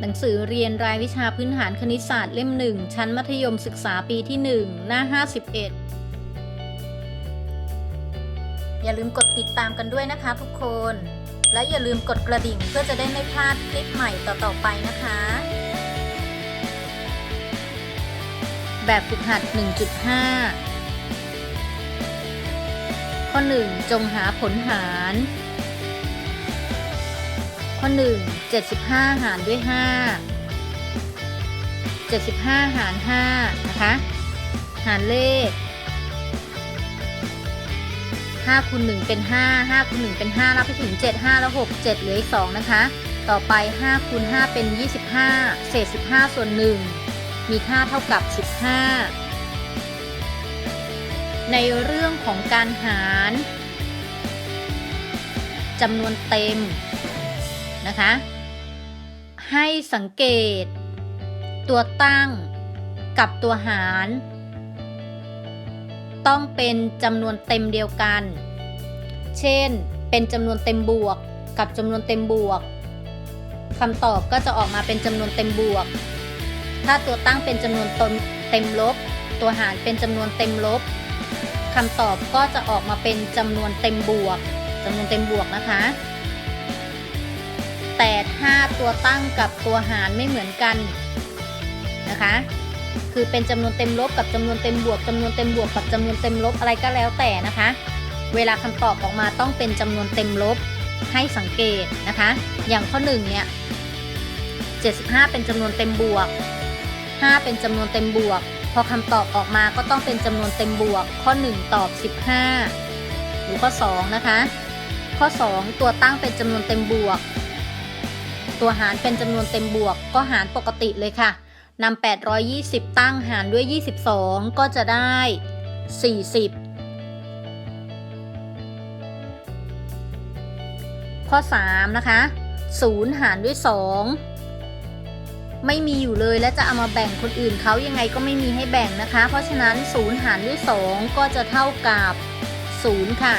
หนังสือเรียนรายวิชาพื้นฐานคณิตศาสตร์เล่มหนึ่งชั้นมัธยมศึกษาปีที่ 1 หน้า 51 อย่าลืมกดติดตามกันด้วยนะคะทุกคน และอย่าลืมกดกระดิ่งเพื่อจะได้ไม่พลาดคลิปใหม่ต่อๆไปนะคะ แบบฝึกหัด 1.5 ข้อ 1 จงหาผลหาร ข้อ 1 75 หารด้วย 5 75 หาร 5 นะคะ หารเลข 5คูณ1เป็น 5 5คูณ1เป็น5นับไปถึง 7 5 แล้ว 6 7 เหลืออีก 2 นะคะ ต่อไป 5คูณ5เป็น 25 เศษ 15 ส่วน 1 มีค่าเท่ากับ 15 ในเรื่องของการหารจำนวนเต็ม นะคะ ให้สังเกต ตัวตั้งกับตัวหาร ต้องเป็นจำนวนเต็มเดียวกัน เช่น เป็นจำนวนเต็มบวกกับจำนวนเต็มบวกคำตอบก็จะออกมาเป็นจำนวนเต็มบวก ถ้าตัวตั้งเป็นจำนวนตนเต็มลบ ตัวหารเป็นจำนวนเต็มลบคำตอบก็จะออกมาเป็นจำนวนเต็มบวกจำนวนเต็มบวกนะคะ แต่ถ้าตัวตั้งกับตัวหารไม่เหมือนกันนะคะ คือเป็นจำนวนเต็มลบกับจำนวนเต็มบวกจำนวนเต็มบวกกับจำนวนเต็มลบอะไรก็แล้วแต่นะคะ เวลาคำตอบออกมาต้องเป็นจำนวนเต็มลบให้สังเกตนะคะ อย่างข้อ1เนี่ย75 เป็นจำนวนเต็มบวก 5 เป็นจำนวนเต็มบวก พอคำตอบออกมาก็ต้องเป็นจำนวนเต็มบวก ข้อ 1 ตอบ 15 หรือข้อ 2 นะคะ ข้อ 2 ตัวตั้งเป็นจำนวนเต็มบวก ตัวหารเป็นจำนวนเต็มบวก ก็หารปกติเลยค่ะนำ820 ตั้งหารด้วย 22 ก็จะได้ 40 ข้อ 3 นะคะ 0 หารด้วย 2 ไม่มีอยู่เลยและจะเอามาแบ่งคนอื่นเขายังไงก็ไม่มีให้แบ่งนะคะ เพราะฉะนั้น 0 หารด้วย 2 ก็จะเท่ากับ 0 ค่ะ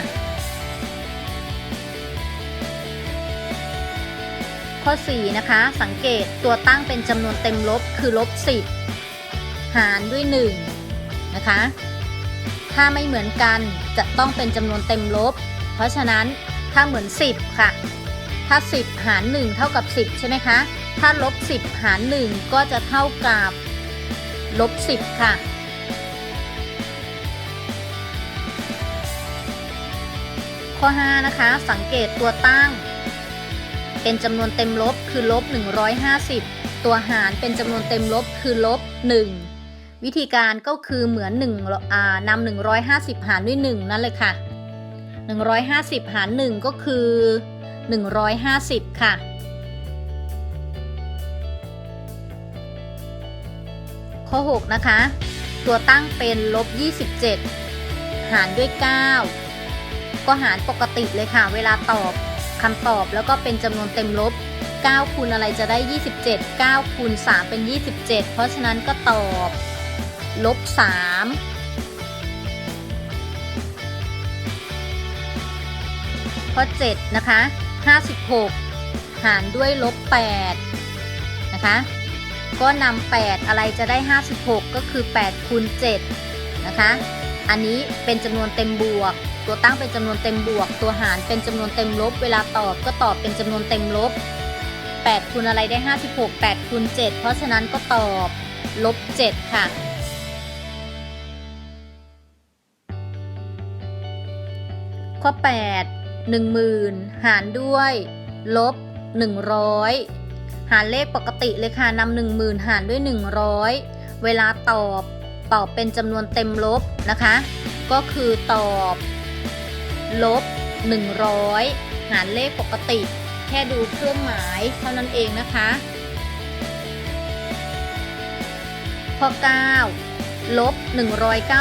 ข้อ 4 นะคะ สังเกตตัวตั้งเป็นจำนวนเต็มลบคือลบ 10 หารด้วย 1 นะคะ ถ้าไม่เหมือนกันจะต้องเป็นจำนวนเต็มลบ เพราะฉะนั้นถ้าเหมือน 10 ค่ะ ถ้า 10 หาร 1 เท่ากับ 10 ใช่ไหมคะ ถ้าลบ 10 หาร 1 ก็จะเท่ากับลบ 10 ค่ะข้อ 5 นะคะ สังเกตตัวตั้ง เป็นจำนวนเต็มลบคือลบ 150 ตัวหารเป็นจำนวนเต็มลบคือลบ 1 วิธีการก็คือเหมือน1อ่านำ150 หารด้วย 1 นั่นเลยค่ะ 150 หาร 1 ก็คือ 150 ค่ะข้อ 6 นะคะ ตัวตั้งเป็นลบ 27 หารด้วย 9 ก็หารปกติเลยค่ะ เวลาตอบ คำตอบแล้วก็เป็นจำนวนเต็มลบ 9คูณอะไรจะได้ 27 9คูณ3เป็น 27 เพราะฉะนั้นก็ตอบ ลบ 3ข้อ7นะคะ 56 หารด้วยลบ8นะคะ ก็นำ8อะไรจะได้ 56 ก็คือ8คูณ7นะคะ อันนี้เป็นจำนวนเต็มบวก ตัวตั้งเป็นจำนวนเต็มบวก ตัวหารเป็นจำนวนเต็มลบ เวลาตอบก็ตอบเป็นจำนวนเต็มลบ 8คูณอะไรได้ 56 8คูณ7เพราะฉะนั้นก็ตอบลบ 7 ค่ะ ข้อ 8 10,000 หารด้วย ลบ 100 หารเลขปกติเลยค่ะนำ10,000 หารด้วย 100 เวลาตอบตอบเป็นจำนวนเต็มลบนะคะ ก็คือตอบ ลบ 100 หารเลขปกติ แค่ดูเครื่องหมายเท่านั้นเองนะคะ ข้อ 9 ลบ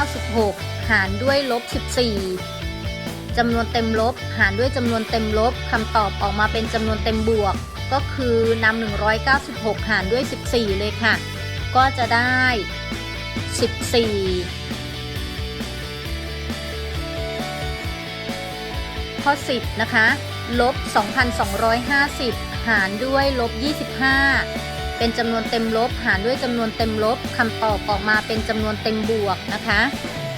196 หารด้วยลบ 14จำนวนเต็มลบ หารด้วยจำนวนเต็มลบคำตอบออกมาเป็นจำนวนเต็มบวก ก็คือนำ196 หารด้วย 14 เลยค่ะ ก็จะได้ 14 ข้อ 10 นะคะ ลบ 2,250 หารด้วยลบ 25 เป็นจำนวนเต็มลบ หารด้วยจำนวนเต็มลบคำตอบออกมาเป็นจำนวนเต็มบวกนะคะ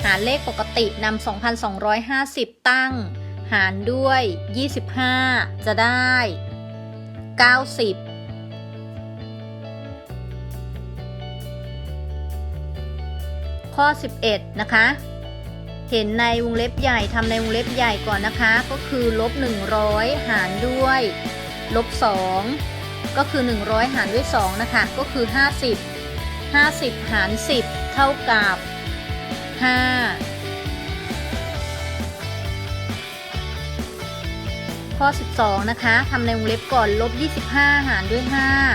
หารเลขปกตินำ2,250 ตั้ง หารด้วย 25 จะได้ 90ข้อ 11 นะคะ เห็นในวงเล็บใหญ่ทำในวงเล็บใหญ่ก่อนนะคะ ก็คือลบ100 หารด้วยลบ2ก็คือ 100 หารด้วย 2 นะคะ ก็คือ 50 50 หาร 10 เท่ากับ 5 ข้อ 12 นะคะทำในวงเล็บก่อนลบ 25 หารด้วย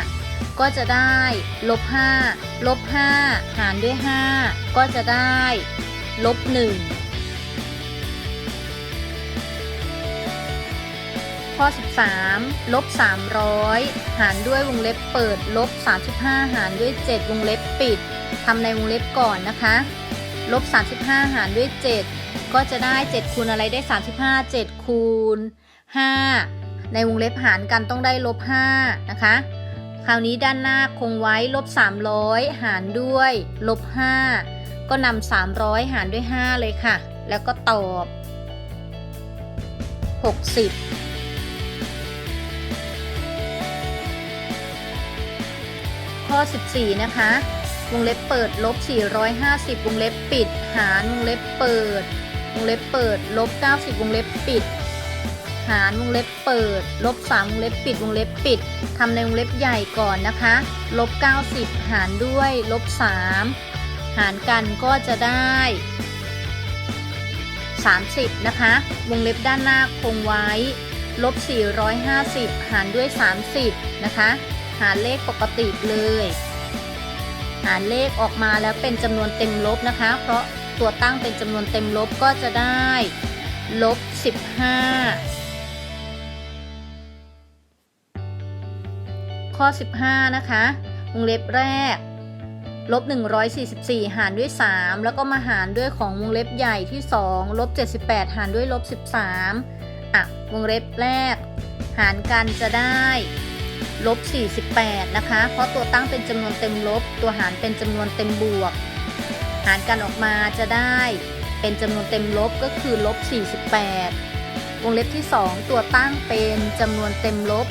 5 ก็จะได้ลบ5ลบ5หารด้วย 5 ก็จะได้ ลบ1ข้อ 13 ลบ 300 หารด้วยวงเล็บเปิด ลบ 35 หารด้วย 7 วงเล็บปิดทำในวงเล็บก่อนนะคะ ลบ 35 หารด้วย 7 ก็จะได้ 7 คูณอะไรได้ 35 7 คูณ 5 ในวงเล็บหารกันต้องได้ลบ 5 นะคะ คราวนี้ด้านหน้าคงไว้ลบ 300 หารด้วย ลบ 5 ก็นำ300 หารด้วย 5 เลยค่ะ แล้วก็ตอบ 60ข้อ 14 นะคะ วงเล็บเปิด ลบ 450 วงเล็บปิด หารวงเล็บเปิด วงเล็บเปิด ลบ 90 วงเล็บปิด หารวงเล็บเปิด ลบ 3 วงเล็บปิด วงเล็บปิด ทำในวงเล็บใหญ่ก่อนนะคะ ลบ 90 หารด้วย ลบ 3 หารกันก็จะได้ 30 นะคะ วงเล็บด้านหน้าคงไว้ ลบ 450 หารด้วย 30 นะคะ หารเลขปกติเลย หารเลขออกมาแล้วเป็นจำนวนเต็มลบนะคะ เพราะตัวตั้งเป็นจำนวนเต็มลบก็จะได้ ลบ 15ข้อ 15 นะคะ วงเล็บแรก ลบ 144 หารด้วย 3 แล้วก็มาหารด้วยของวงเล็บใหญ่ที่ 2 ลบ 78 หารด้วยลบ 13 อะ วงเล็บแรก หารกันจะได้ลบ 48 นะคะ เพราะตัวตั้งเป็นจำนวนเต็มลบ ตัวหารเป็นจำนวนเต็มบวก หารกันออกมาจะได้เป็นจำนวนเต็มลบก็คือลบ 48 วงเล็บที่ 2 ตัวตั้งเป็นจำนวนเต็มลบ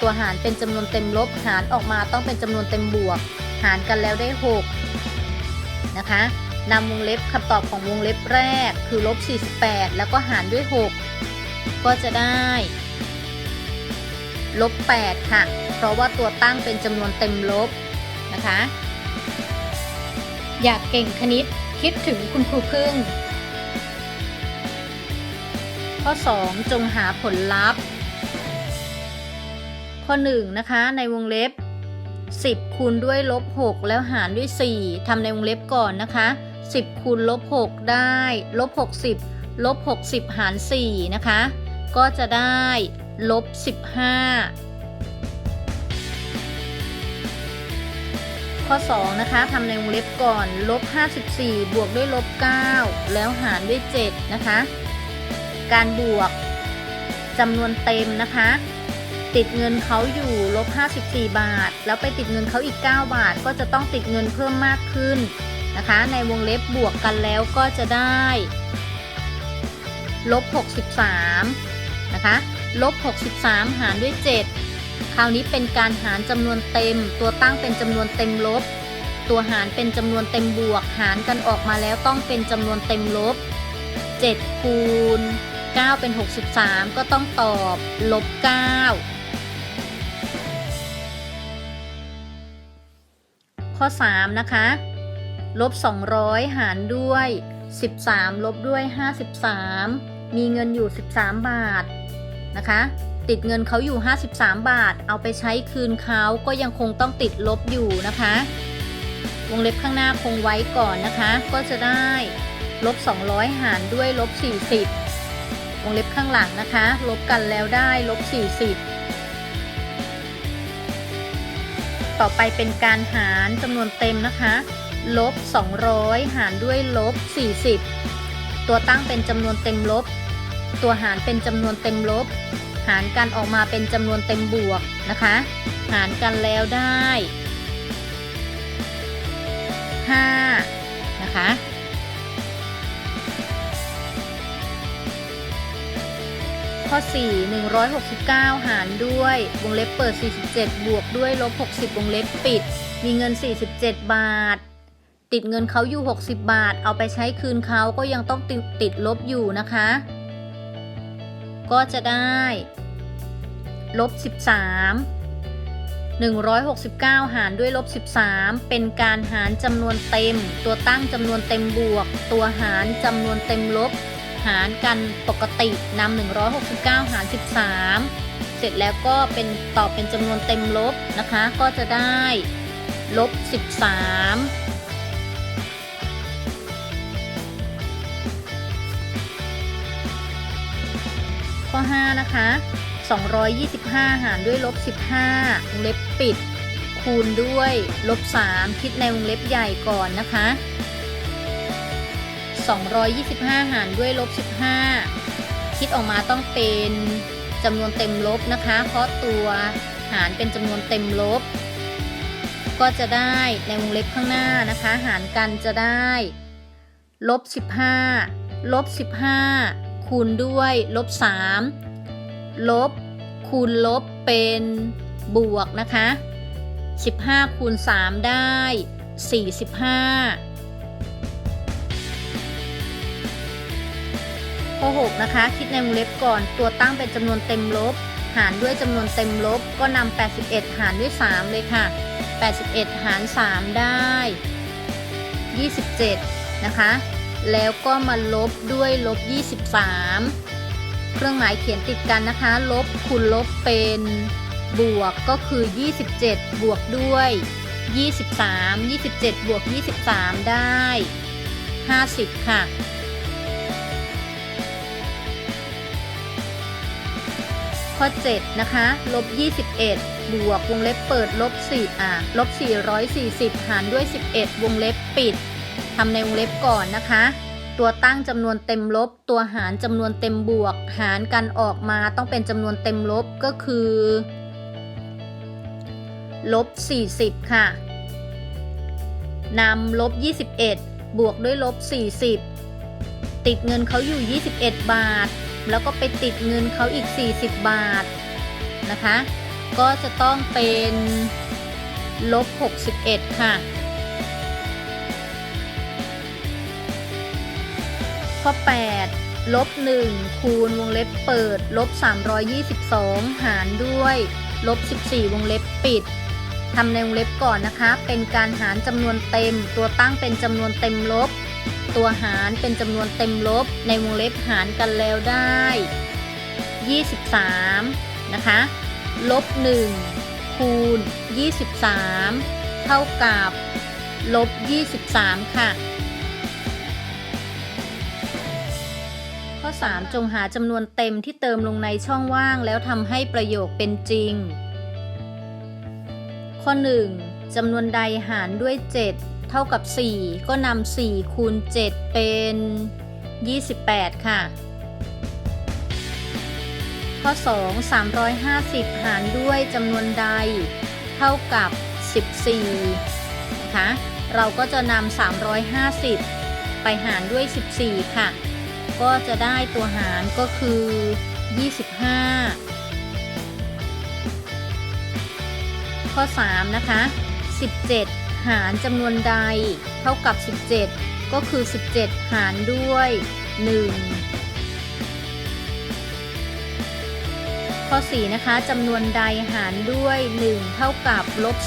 ตัวหารเป็นจำนวนเต็มลบ หารออกมาต้องเป็นจำนวนเต็มบวก หารกันแล้วได้ 6 นะคะนำวงเล็บคำตอบของวงเล็บแรกคือลบ48 แล้วก็หารด้วย 6 ก็จะได้ลบ8ค่ะ เพราะว่าตัวตั้งเป็นจำนวนเต็มลบนะคะ อยากเก่งคณิตคิดถึงคุณครูพึ่ง ข้อ 2 จงหาผลลัพธ์ ข้อ 1 นะคะในวงเล็บ 10 คูณด้วยลบ 6 แล้วหารด้วย 4ทำในวงเล็บก่อนนะคะ 10 คูณลบ 6 ได้ลบ 60 ลบ 60 หาร 4 นะคะ ก็จะได้ลบ 15 ข้อ 2 นะคะทำในวงเล็บก่อนลบ 54 บวกด้วยลบ 9 แล้วหารด้วย 7 นะคะ การบวกจำนวนเต็มนะคะ ติดเงินเขาอยู่ลบ 54 บาท แล้วไปติดเงินเขาอีก 9 บาท ก็จะต้องติดเงินเพิ่มมากขึ้นนะคะ ในวงเล็บบวกกันแล้วก็จะได้ลบ 63 นะคะ ลบ 63 หารด้วย 7 คราวนี้เป็นการหารจำนวนเต็ม ตัวตั้งเป็นจำนวนเต็มลบ ตัวหารเป็นจำนวนเต็มบวก หารกันออกมาแล้วต้องเป็นจำนวนเต็มลบ 7 คูณ 9 เป็น 63 ก็ต้องตอบ ลบ 9 ข้อ 3 นะคะลบ 200 หารด้วย 13 ลบด้วย 53 มีเงินอยู่ 13 บาทนะคะ ติดเงินเขาอยู่ 53 บาท เอาไปใช้คืนเขาก็ยังคงต้องติดลบอยู่นะคะ วงเล็บข้างหน้าคงไว้ก่อนนะคะ ก็จะได้ลบ 200 หารด้วยลบ 40 วงเล็บข้างหลังนะคะ ลบกันแล้วได้ลบ 40 ต่อไปเป็นการหารจำนวนเต็มนะคะลบ 200 หารด้วยลบ 40 ตัวตั้งเป็นจำนวนเต็มลบ ตัวหารเป็นจำนวนเต็มลบ หารกันออกมาเป็นจำนวนเต็มบวกนะคะ หารกันแล้วได้ 5 นะคะ ข้อ 4 169 หารด้วย วงเล็บเปิด 47 บวกด้วยลบ 60 วงเล็บปิด มีเงิน 47 บาท ติดเงินเขาอยู่ 60 บาท เอาไปใช้คืนเขาก็ยังต้องติดติดลบอยู่นะคะ ก็จะได้ลบ 13 169 หารด้วยลบ 13 เป็นการหารจำนวนเต็ม ตัวตั้งจำนวนเต็มบวก ตัวหารจำนวนเต็มลบ หารกันปกตินำ169 หาร 13 เสร็จแล้วก็เป็นตอบเป็นจำนวนเต็มลบนะคะ ก็จะได้ลบ 13ข้อ5นะคะ 225 หารด้วยลบ 15วงเล็บปิด คูณด้วยลบ 3 คิดในวงเล็บใหญ่ก่อนนะคะ 225 หารด้วยลบ 15 คิดออกมาต้องเป็นจำนวนเต็มลบนะคะ เพราะตัวหารเป็นจำนวนเต็มลบ ก็จะได้ในวงเล็บข้างหน้านะคะ หารกันจะได้ลบ 15 ลบ 15 คูณด้วยลบ 3 ลบ คูณลบเป็นบวกนะคะ 15 คูณ 3 ได้ 45 ข้อ 6 นะคะ คิดในวงเล็บก่อน ตัวตั้งเป็นจำนวนเต็มลบ หารด้วยจำนวนเต็มลบ ก็นำ81 หารด้วย 3 เลยค่ะ 81 หาร 3 ได้ 27 นะคะ แล้วก็มาลบด้วยลบ 23 เครื่องหมายเขียนติดกันนะคะ ลบคูณลบเป็นบวกก็คือ 27 บวกด้วย 23 27 บวก 23 ได้ 50 ค่ะ ข้อ 7 นะคะ ลบ 21 บวกวงเล็บเปิดลบ 4 อะ ลบ 440 หารด้วย 11 วงเล็บปิดทำในวงเล็บก่อนนะคะ ตัวตั้งจำนวนเต็มลบ ตัวหารจำนวนเต็มบวก หารกันออกมาต้องเป็นจำนวนเต็มลบก็คือ ลบ 40 ค่ะนำลบ 21 บวกด้วยลบ 40 ติดเงินเขาอยู่ 21 บาท แล้วก็ไปติดเงินเขาอีก 40 บาทนะคะ ก็จะต้องเป็นลบ 61 ค่ะ ข้อ 8 ลบ 1 คูณวงเล็บเปิด ลบ 322 หารด้วย ลบ 14 วงเล็บปิดทำในวงเล็บก่อนนะคะ เป็นการหารจำนวนเต็ม ตัวตั้งเป็นจำนวนเต็มลบ ตัวหารเป็นจำนวนเต็มลบในวงเล็บหารกันแล้วได้ 23 นะคะ ลบ 1 คูณ 23 เท่ากับลบ 23 ค่ะ ข้อ 3 จงหาจำนวนเต็มที่เติมลงในช่องว่างแล้วทำให้ประโยคเป็นจริง ข้อ 1จำนวนใดหารด้วย 7 เท่ากับ 4 ก็นำ4คูณ7 เป็น 28 ค่ะ ข้อ 2 350 หารด้วยจำนวนใด เท่ากับ 14 นะคะ เราก็จะนำ350 ไปหารด้วย 14 ค่ะ ก็จะได้ตัวหารก็คือ 25ข้อ 3 นะคะ 17 หารจำนวนใด เท่ากับ 17 ก็คือ 17 หารด้วย 1 ข้อ 4 นะคะจำนวนใดหารด้วย 1 เท่ากับลบ 17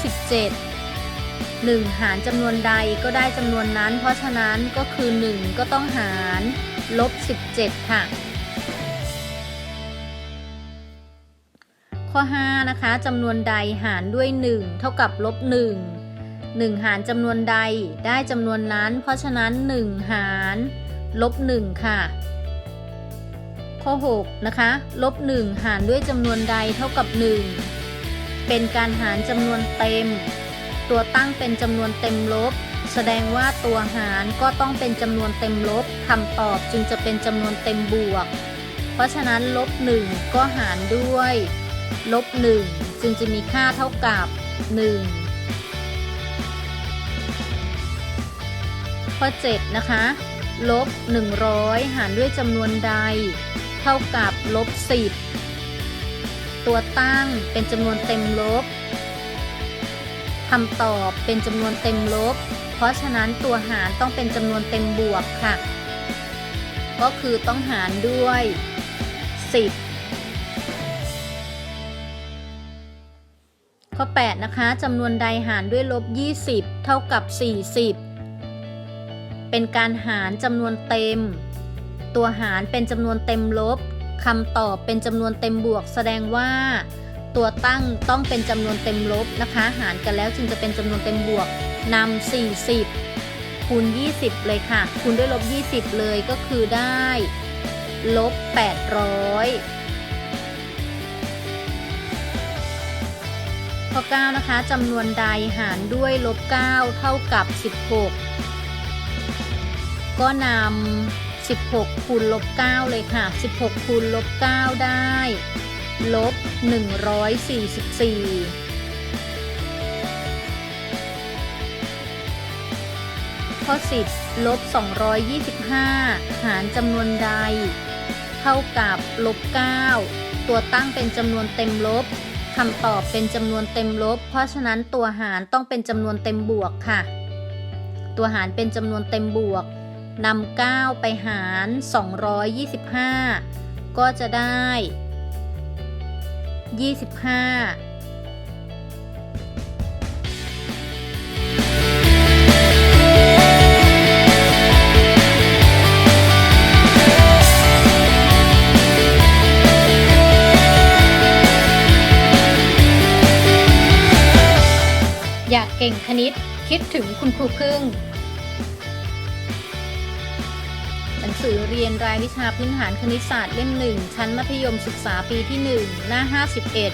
1 หารจำนวนใดก็ได้จำนวนนั้น เพราะฉะนั้นก็คือ 1 ก็ต้องหารลบ 17 ค่ะข้อ 5 นะคะจำนวนใดหารด้วย 1 เท่ากับลบ 1 1 หารจำนวนใดได้จำนวนนั้น เพราะฉะนั้น 1 หารลบ1ค่ะ ข้อ 6 นะคะลบ1หารด้วยจำนวนใดเท่ากับ 1 เป็นการหารจำนวนเต็ม ตัวตั้งเป็นจำนวนเต็มลบ แสดงว่าตัวหารก็ต้องเป็นจำนวนเต็มลบคำตอบจึงจะเป็นจำนวนเต็มบวก เพราะฉะนั้นลบ1ก็หารด้วยลบ1จึงจะมีค่าเท่ากับ 1 ข้อ 7 นะคะลบ 100 หารด้วยจำนวนใด เท่ากับลบ 10 ตัวตั้งเป็นจำนวนเต็มลบคำตอบเป็นจำนวนเต็มลบ เพราะฉะนั้นตัวหารต้องเป็นจำนวนเต็มบวกค่ะ ก็คือต้องหารด้วย 10 ข้อ 8 นะคะจำนวนใดหารด้วยลบ 20 เท่ากับ 40 เป็นการหารจำนวนเต็ม ตัวหารเป็นจำนวนเต็มลบคำตอบเป็นจำนวนเต็มบวก แสดงว่า ตัวตั้งต้องเป็นจำนวนเต็มลบนะคะ หารกันแล้วจึงจะเป็นจำนวนเต็มบวกนำ40คูณ20 เลยค่ะ คูณด้วยลบ 20 เลยก็คือได้ลบ 800ข้อ9นะคะจำนวนใดหารด้วยลบ 9 เท่ากับ 16 ก็นำ16คูณลบ9เลยค่ะ 16คูณลบ9ได้ลบ144ข้อ10ลบ 225 หารจำนวนใด เท่ากับลบ 9 ตัวตั้งเป็นจำนวนเต็มลบคำตอบเป็นจำนวนเต็มลบ เพราะฉะนั้นตัวหารต้องเป็นจำนวนเต็มบวกค่ะ ตัวหารเป็นจำนวนเต็มบวก นำ9ไปหาร 225 ก็จะได้ 25อยากเก่งคณิตคิดถึงคุณครูพึ่ง สือเรียนรายวิชาพื้นฐานคณิตศาสตร์เล่มหนึ่งชั้นมัธยมศึกษาปีที่ 1 หน้า 51